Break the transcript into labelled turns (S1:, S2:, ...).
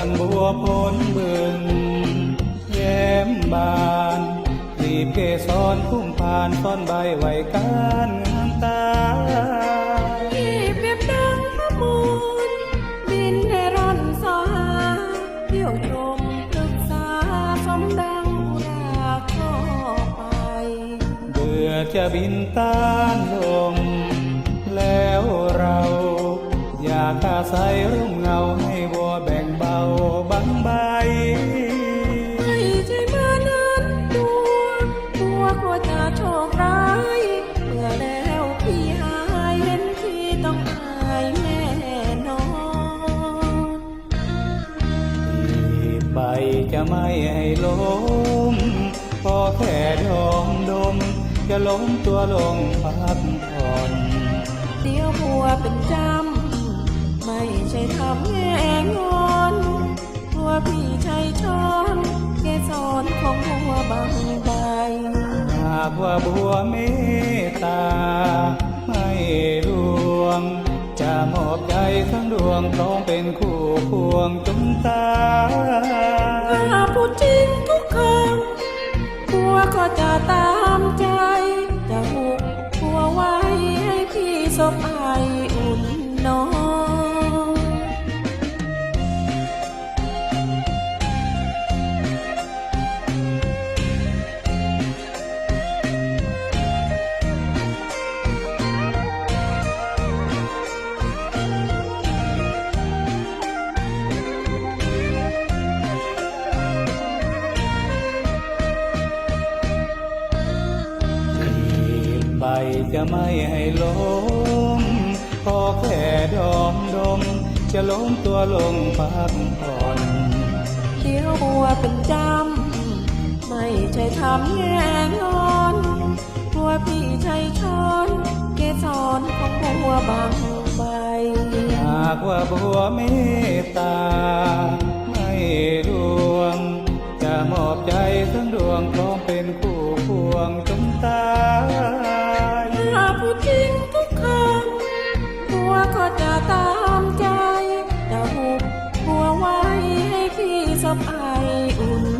S1: อนบัวพ้นบึงแย้มบานรีบเกสรพุ่มผ่านต้นใบไหวการงามตา
S2: ที่เปรียบดังพระมูลบินให้ร่อนสอหาเที่ยวชมปรึกษาสมดังอุราข้อไป
S1: เบื่อจะบินต้านลม แล้วเรา อยากอาศัยร่มเงาให้
S2: ไป
S1: จะไม่ให้ล้ม พอแค่ดมดม จะล้มตัวลงพักผ่อน
S2: เดี๋ยวบัวเป็นจำ ไม่ใช่ทำแง่งอนกลัวพี่ชายช้อนเกสรของบัวบางใบ
S1: หากว่าบัวเมตตา ไม่ลวงจะมอบใจทั้งดวงพร้อมเป็นคู่ควงจงตา
S2: ถ้ บั
S1: รีบไปจะไม่ให้ล้มพอแค่ดอมดม จะล้มตัวลงพักผ่อน
S2: เดี๋ยวบัวเป็นจำ ไม่ใช่ทำแง่งอนกลัวพี่ชายช้อนเกสรของบัวบางใบ
S1: หากว่าบัวเมตตา า
S2: มใจ จะหุบบัวไว้ให้พี่สบไอายอุ่น น